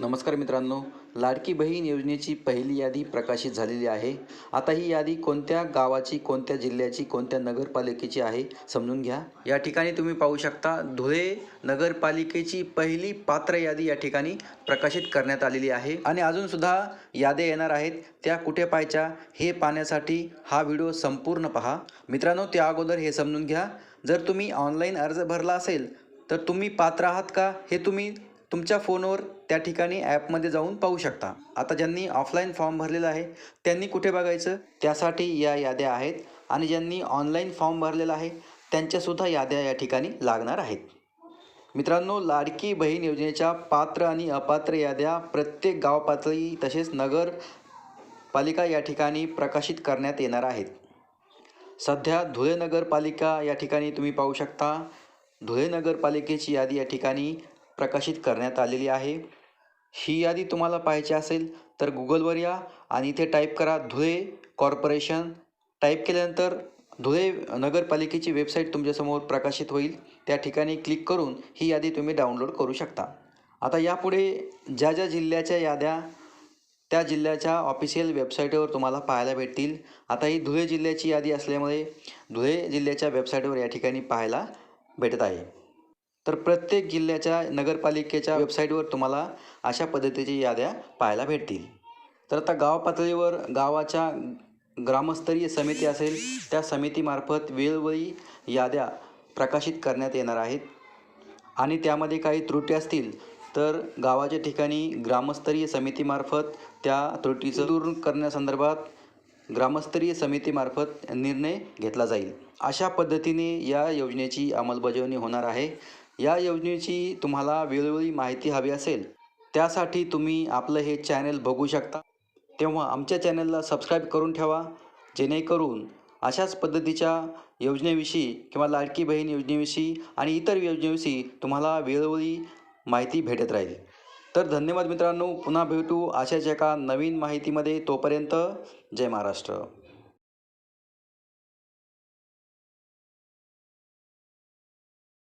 नमस्कार मित्रांनो. लाडकी बहीण योजनेची पहिली यादी प्रकाशित झालेली आहे. आता ही यादी कोणत्या गावाची कोणत्या जिल्ह्याची कोणत्या नगरपालिकेची आहे समजून घ्या. या ठिकाणी तुम्ही पाहू शकता धुळे नगरपालिकेची पहिली पात्र यादी या ठिकाणी प्रकाशित करण्यात आलेली आहे. आणि अजूनसुद्धा याद्या येणार आहेत त्या कुठे पाहायच्या हे पाहण्यासाठी हा व्हिडिओ संपूर्ण पहा. मित्रांनो त्या अगोदर हे समजून घ्या. जर तुम्ही ऑनलाईन अर्ज भरला असेल तर तुम्ही पात्र आहात का हे तुम्ही तुमच्या फोनवर त्या ठिकाणी ॲपमध्ये जाऊन पाहू शकता. आता ज्यांनी ऑफलाईन फॉर्म भरलेला आहे त्यांनी कुठे बघायचं? त्यासाठी या याद्या आहेत आणि ज्यांनी ऑनलाईन फॉर्म भरलेला आहे त्यांच्यासुद्धा याद्या या ठिकाणी लागणार आहेत. मित्रांनो लाडकी बहीण योजनेच्या पात्र आणि अपात्र याद्या प्रत्येक गाव पातळी तसेच नगर पालिका या ठिकाणी प्रकाशित करण्यात येणार आहेत. सध्या धुळे नगरपालिका या ठिकाणी तुम्ही पाहू शकता. धुळे नगरपालिकेची यादी या ठिकाणी प्रकाशित करण्यात आलेली आहे. ही यादी तुम्हाला पाहायची असेल तर गुगलवर या आणि इथे टाईप करा धुळे कॉर्पोरेशन. टाईप केल्यानंतर धुळे नगरपालिकेची वेबसाईट तुमच्यासमोर प्रकाशित होईल. त्या ठिकाणी क्लिक करून ही यादी तुम्ही डाउनलोड करू शकता. आता यापुढे ज्या ज्या जिल्ह्याच्या याद्या त्या जिल्ह्याच्या ऑफिशियल वेबसाईटवर तुम्हाला पाहायला भेटतील. आता ही धुळे जिल्ह्याची यादी असल्यामुळे धुळे जिल्ह्याच्या वेबसाईटवर या ठिकाणी पाहायला भेटत आहे. तर प्रत्येक जिल्ह्याच्या नगरपालिकेच्या वेबसाईटवर तुम्हाला अशा पद्धतीची याद्या पाहायला भेटतील. तर आता गाव पातळीवर गावाच्या ग्रामस्तरीय समिती असेल त्या समितीमार्फत वेळोवेळी याद्या प्रकाशित करण्यात येणार आहेत. आणि त्यामध्ये काही त्रुटी असतील तर गावाच्या ठिकाणी ग्रामस्तरीय समितीमार्फत त्या त्रुटीचं दूर करण्यासंदर्भात ग्रामस्तरीय समितीमार्फत निर्णय घेतला जाईल. अशा पद्धतीने या योजनेची अंमलबजावणी होणार आहे. या योजनेची तुम्हाला वेळोवेळी माहिती हवी असेल त्यासाठी तुम्ही आपलं हे चॅनल बघू शकता. तेव्हा आमच्या चॅनलला सबस्क्राईब करून ठेवा जेणेकरून अशाच पद्धतीच्या योजनेविषयी किंवा लाडकी बहीण योजनेविषयी आणि इतर योजनेविषयी तुम्हाला वेळोवेळी माहिती भेटत राहील. तर धन्यवाद मित्रांनो पुन्हा भेटू अशाच एका नवीन माहितीमध्ये तोपर्यंत जय महाराष्ट्र.